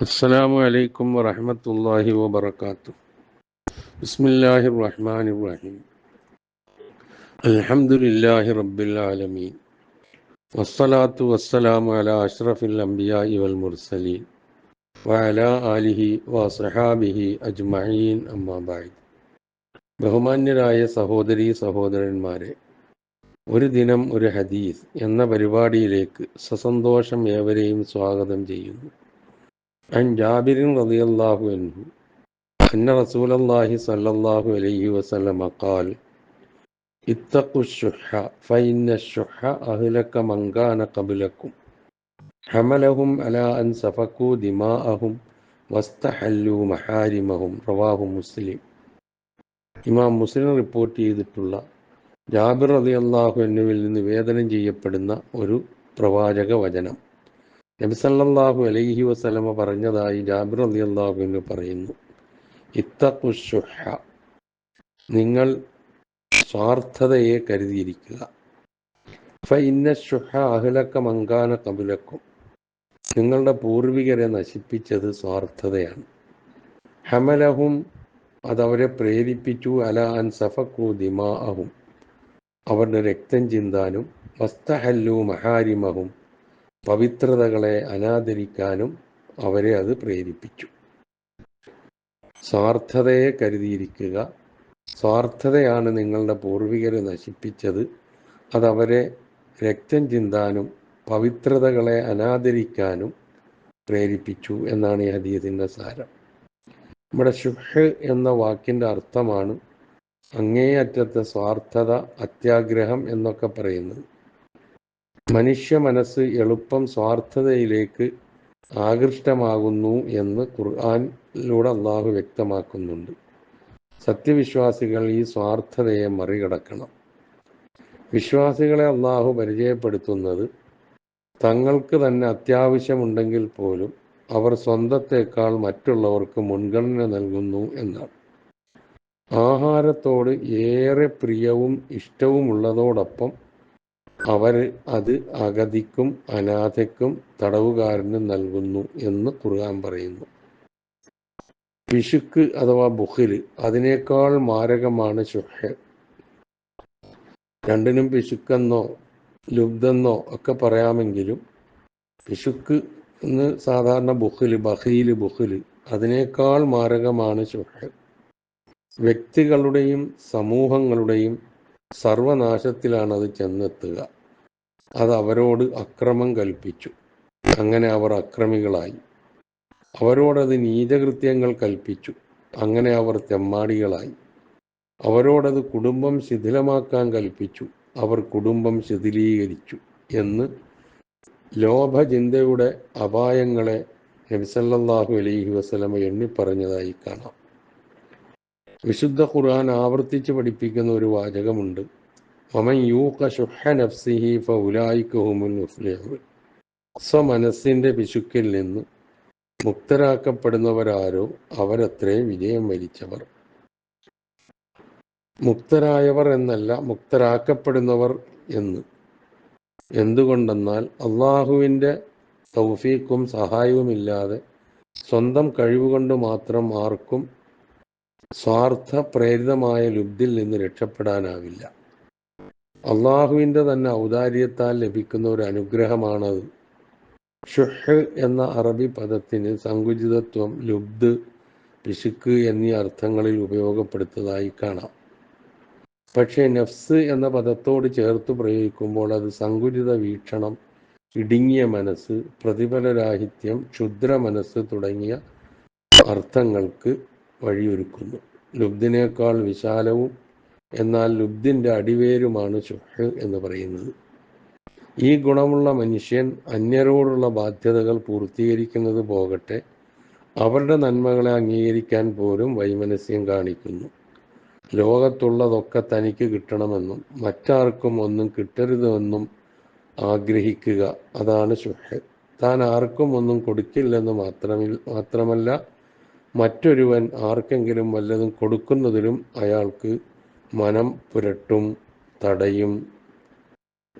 അസ്സലാമു അലൈക്കും വറഹമത്തല്ലാഹി വബർക്കാത്തു ബിസ്മില്ലാഹി റഹ്മാൻ ഇബ്രാഹിം അൽഹംദുലില്ലാഹി റബ്ബിൽ ആലമീൻ. വസ്സലാത്തു വസ്സലാമു അല അഷ്റഫിൽ അംബിയായി വൽ മുർസലീൻ. വഅല ആലിഹി വസഹാബിഹി അജ്മഈൻ അമ്മാബായി ബഹുമാന്യരായ സഹോദരീ സഹോദരന്മാരെ ഒരു ദിനം ഒരു ഹദീസ് എന്ന പരിപാടിയിലേക്ക് സസന്തോഷം ഏവരെയും സ്വാഗതം ചെയ്യുന്നു. عن جابر رضي الله عنه أن رسول الله صلى الله عليه وسلم قال اتقوا الشح فإن الشح أهلك من كان قبلكم حملهم على أن سفكوا دماءهم واستحلوا محارمهم رواه مسلم ഇമാം മുസ്ലിം റിപ്പോർട്ട് ചെയ്തിട്ടുള്ള ജാബിർ അലി അള്ളാഹു എന്നിവിൽ നിന്ന് നിവേദനം ചെയ്യപ്പെടുന്ന ഒരു പ്രവാചക വചനം നബിസല്ലാഹു അലൈഹി വസ്ലമ പറഞ്ഞതായി ജാബിർ അലി അള്ളാഹുവിന് പറയുന്നു. ഇത്തഖുഷുഹ നിങ്ങൾ സ്വാർത്ഥതയെ കരുതിയിരിക്കുക. ഫ ഇന്ന ഷുഹ അഹ്ലക്ക മങ്കാന കബുലക്കും നിങ്ങളുടെ പൂർവികരെ നശിപ്പിച്ചത് സ്വാർത്ഥതയാണ്. ഹമലഹും അതവരെ പ്രേരിപ്പിച്ചു. അല അൻ സഫക്കു ദിമാഅഹും. അവരുടെ രക്തം ചിന്താനും വസ്തഹല്ലു മഹാരിമഹും. പവിത്രതകളെ അനാദരിക്കാനും അവരെ അത് പ്രേരിപ്പിച്ചു. സ്വാർത്ഥതയെ കരുതിയിരിക്കുക. സ്വാർത്ഥതയാണ് നിങ്ങളുടെ പൂർവികരെ നശിപ്പിച്ചത്. അതവരെ രക്തം ചിന്താനും പവിത്രതകളെ അനാദരിക്കാനും പ്രേരിപ്പിച്ചു എന്നാണ് ഈ ഹദീസിന്റെ സാരം. നമ്മുടെ ഷുഹ് എന്ന വാക്കിന്റെ അർത്ഥമാണ് അങ്ങേയറ്റത്തെ സ്വാർത്ഥത അത്യാഗ്രഹം എന്നൊക്കെ പറയുന്നത്. മനുഷ്യ മനസ്സ് എളുപ്പം സ്വാർത്ഥതയിലേക്ക് ആകൃഷ്ടമാകുന്നു എന്ന് ഖുർആാനിലൂടെ അള്ളാഹു വ്യക്തമാക്കുന്നുണ്ട്. സത്യവിശ്വാസികൾ ഈ സ്വാർത്ഥതയെ മറികടക്കണം. വിശ്വാസികളെ അള്ളാഹു പരിചയപ്പെടുത്തുന്നത് തങ്ങൾക്ക് തന്നെ അത്യാവശ്യമുണ്ടെങ്കിൽ പോലും അവർ സ്വന്തത്തേക്കാൾ മറ്റുള്ളവർക്ക് മുൻഗണന നൽകുന്നു എന്നാണ്. ആഹാരത്തോട് ഏറെ പ്രിയവും ഇഷ്ടവുമുള്ളതോടൊപ്പം അവർ അത് അഗതിക്കും അനാഥയ്ക്കും തടവുകാരനും നൽകുന്നു എന്ന് ഖുർആൻ പറയുന്നു. പിശുക്ക് അഥവാ ബുഹിൽ അതിനേക്കാൾ മാരകമാണ് ശുഹ് രണ്ടിനും പിശുക്കെന്നോ ലുബ്ധെന്നോ ഒക്കെ പറയാമെങ്കിലും പിശുക്ക് എന്ന് സാധാരണ ബുഹിൽ ബഹീൽ ബുഹിൽ അതിനേക്കാൾ മാരകമാണ് ശുഹ് വ്യക്തികളുടെയും സമൂഹങ്ങളുടെയും സർവനാശത്തിലാണ് അത് ചെന്നെത്തുക. അത് അവരോട് അക്രമം കൽപ്പിച്ചു. അങ്ങനെ അവർ അക്രമികളായി. അവരോടത് നീചകൃത്യങ്ങൾ കൽപ്പിച്ചു. അങ്ങനെ അവർ തെമ്മാടികളായി അവരോടത് കുടുംബം ശിഥിലമാക്കാൻ കൽപ്പിച്ചു. അവർ കുടുംബം ശിഥിലീകരിച്ചു എന്ന് ലോഭചിന്തയുടെ അപായങ്ങളെ നബിസല്ലാഹു അലൈഹി വസ്ലമ എണ്ണിപ്പറഞ്ഞതായി കാണാം. വിശുദ്ധ ഖുർആൻ ആവർത്തിച്ച് പഠിപ്പിക്കുന്ന ഒരു വാചകമുണ്ട്. ഷുഹ നഫ്സിഹി പിശുക്കിൽ നിന്ന് മുക്തരാക്കപ്പെടുന്നവരാരോ അവരത്രേ വിജയം വരിച്ചവർ. മുക്തരായവർ എന്നല്ല മുക്തരാക്കപ്പെടുന്നവർ എന്ന്. എന്തുകൊണ്ടെന്നാൽ അള്ളാഹുവിന്റെ തൗഫീക്കും സഹായവുമില്ലാതെ സ്വന്തം കഴിവുകൊണ്ട് മാത്രം ആർക്കും സ്വാർത്ഥ പ്രേരിതമായ ലുബ്ധിൽ നിന്ന് രക്ഷപ്പെടാനാവില്ല. അള്ളാഹുവിന്റെ തന്നെ ഔദാര്യത്താൽ ലഭിക്കുന്ന ഒരു അനുഗ്രഹമാണത് ഷുഹ് എന്ന അറബി പദത്തിന് സങ്കുചിതത്വം ലുബ്ദ് പിശുക്ക് എന്നീ അർത്ഥങ്ങളിൽ ഉപയോഗപ്പെടുത്തതായി കാണാം. പക്ഷേ നഫ്സ് എന്ന പദത്തോട് ചേർത്ത് പ്രയോഗിക്കുമ്പോൾ അത് സങ്കുചിത വീക്ഷണം ഇടുങ്ങിയ മനസ്സ് പ്രതിഫലരാഹിത്യം ക്ഷുദ്ര മനസ്സ് തുടങ്ങിയ അർത്ഥങ്ങൾക്ക് വഴിയൊരുക്കുന്നു. ലുബ്ധിനേക്കാൾ വിശാലവും എന്നാൽ ലുബ്ധിന്റെ അടിവേരുമാണ് ചുഹ് എന്ന് പറയുന്നത്. ഈ ഗുണമുള്ള മനുഷ്യൻ അന്യരോടുള്ള ബാധ്യതകൾ പൂർത്തീകരിക്കുന്നത് പോകട്ടെ. അവരുടെ നന്മകളെ അംഗീകരിക്കാൻ പോലും വൈമനസ്യം കാണിക്കുന്നു. ലോകത്തുള്ളതൊക്കെ തനിക്ക് കിട്ടണമെന്നും മറ്റാർക്കും ഒന്നും കിട്ടരുതെന്നും ആഗ്രഹിക്കുക. അതാണ് ശുഹ് താൻ ആർക്കും ഒന്നും കൊടുക്കില്ലെന്ന് മാത്രമിൽ മാത്രമല്ല മറ്റൊരുവൻ ആർക്കെങ്കിലും വല്ലതും കൊടുക്കുന്നതിലും അയാൾക്ക് മനം പുരട്ടും തടയും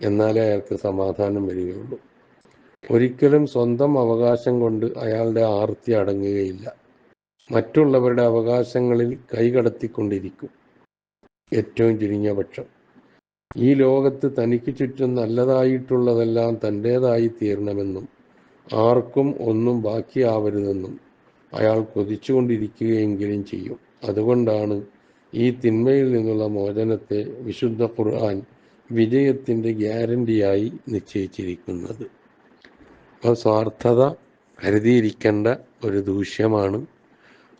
എന്നാലേ അയാൾക്ക് സമാധാനം വരികയുള്ളൂ. ഒരിക്കലും സ്വന്തം അവകാശം കൊണ്ട് അയാളുടെ ആർത്തി അടങ്ങുകയില്ല. മറ്റുള്ളവരുടെ അവകാശങ്ങളിൽ കൈകടത്തിക്കൊണ്ടിരിക്കും ഏറ്റവും ചുരുങ്ങിയ പക്ഷം. ഈ ലോകത്ത് തനിക്ക് ചുറ്റും നല്ലതായിട്ടുള്ളതെല്ലാം തന്റേതായി തീരണമെന്നും ആർക്കും ഒന്നും ബാക്കിയാവരുതെന്നും അയാൾ കൊതിച്ചുകൊണ്ടിരിക്കുകയെങ്കിലും ചെയ്യും. അതുകൊണ്ടാണ് ഈ തിന്മയിൽ നിന്നുള്ള മോചനത്തെ വിശുദ്ധ ഖുർആൻ വിജയത്തിന്റെ ഗ്യാരണ്ടിയായി നിശ്ചയിച്ചിരിക്കുന്നത്. അപ്പോൾ സ്വാർത്ഥത കരുതിയിരിക്കേണ്ട ഒരു ദൂഷ്യമാണ്.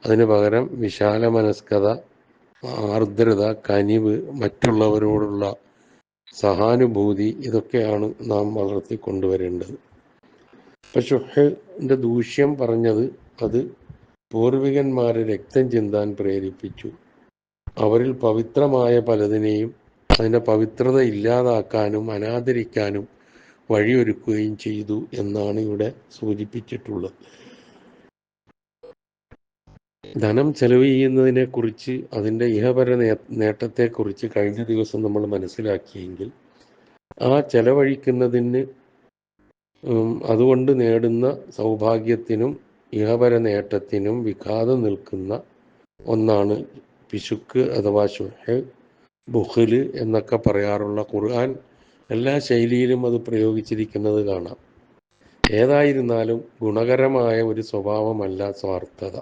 അതിന് പകരം വിശാല മനസ്കത ആർദ്രത കനിവ് മറ്റുള്ളവരോടുള്ള സഹാനുഭൂതി ഇതൊക്കെയാണ് നാം വളർത്തിക്കൊണ്ടുവരേണ്ടത്. പക്ഷെ ദൂഷ്യം പറഞ്ഞത് അത് പൂർവികന്മാരെ രക്തം ചിന്താൻ പ്രേരിപ്പിച്ചു. അവരിൽ പവിത്രമായ പലതിനെയും അതിന്റെ പവിത്രത ഇല്ലാതാക്കാനും അനാദരിക്കാനും വഴിയൊരുക്കുകയും ചെയ്തു എന്നാണ് ഇവിടെ സൂചിപ്പിച്ചിട്ടുള്ളത്. ധനം ചെലവ് ചെയ്യുന്നതിനെ കുറിച്ച് അതിന്റെ ഇഹപര നേട്ടത്തെക്കുറിച്ച് കഴിഞ്ഞ ദിവസം നമ്മൾ മനസ്സിലാക്കിയെങ്കിൽ ആ ചെലവഴിക്കുന്നതിന് അതുകൊണ്ട് നേടുന്ന സൗഭാഗ്യത്തിനും ഇഹപര നേട്ടത്തിനും വിഘാതം നിൽക്കുന്ന ഒന്നാണ് പിശുക്ക് അഥവാ ശുഹ് ബുഹൽ എന്നൊക്കെ പറയാറുള്ള ഖുർആൻ എല്ലാ ശൈലിയിലും അത് പ്രയോഗിച്ചിരിക്കുന്നത് കാണാം. ഏതായിരുന്നാലും ഗുണകരമായ ഒരു സ്വഭാവമല്ല സ്വാർത്ഥത.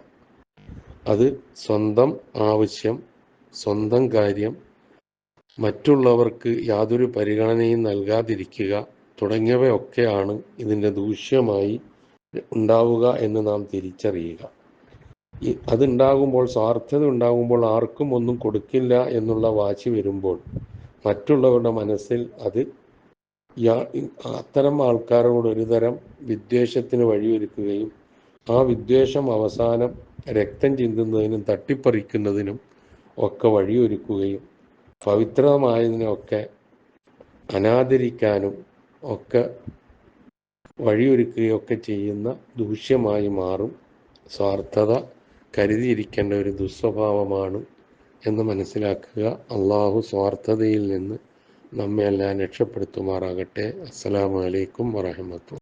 അത് സ്വന്തം ആവശ്യം സ്വന്തം കാര്യം മറ്റുള്ളവർക്ക് യാതൊരു പരിഗണനയും നൽകാതിരിക്കുക തുടങ്ങിയവയൊക്കെയാണ് ഇതിന്റെ ദൂഷ്യമായി ഉണ്ടാവുക എന്ന് നാം തിരിച്ചറിയുക. അതുണ്ടാകുമ്പോൾ സ്വാർത്ഥത ഉണ്ടാകുമ്പോൾ ആർക്കും ഒന്നും കൊടുക്കില്ല എന്നുള്ള വാശി വരുമ്പോൾ മറ്റുള്ളവരുടെ മനസ്സിൽ അത് അത്തരം ആൾക്കാരോട് ഒരുതരം വിദ്വേഷത്തിന് വഴിയൊരുക്കുകയും ആ വിദ്വേഷം അവസാനം രക്തം ചിന്തുന്നതിനും തട്ടിപ്പറിക്കുന്നതിനും ഒക്കെ വഴിയൊരുക്കുകയും പവിത്രമായതിനൊക്കെ അനാദരിക്കാനും ഒക്കെ വഴിയൊരുക്കുകയൊക്കെ ചെയ്യുന്ന ദൂഷ്യമായി മാറും. സ്വാർത്ഥത കരുതിയിരിക്കേണ്ട ഒരു ദുസ്വഭാവമാണ് എന്ന് മനസ്സിലാക്കുക. അള്ളാഹു സ്വാർത്ഥതയിൽ നിന്ന് നമ്മെ എല്ലാം രക്ഷപ്പെടുത്തുമാറാകട്ടെ. അസ്സലാമു അലൈക്കും വറഹമത്തു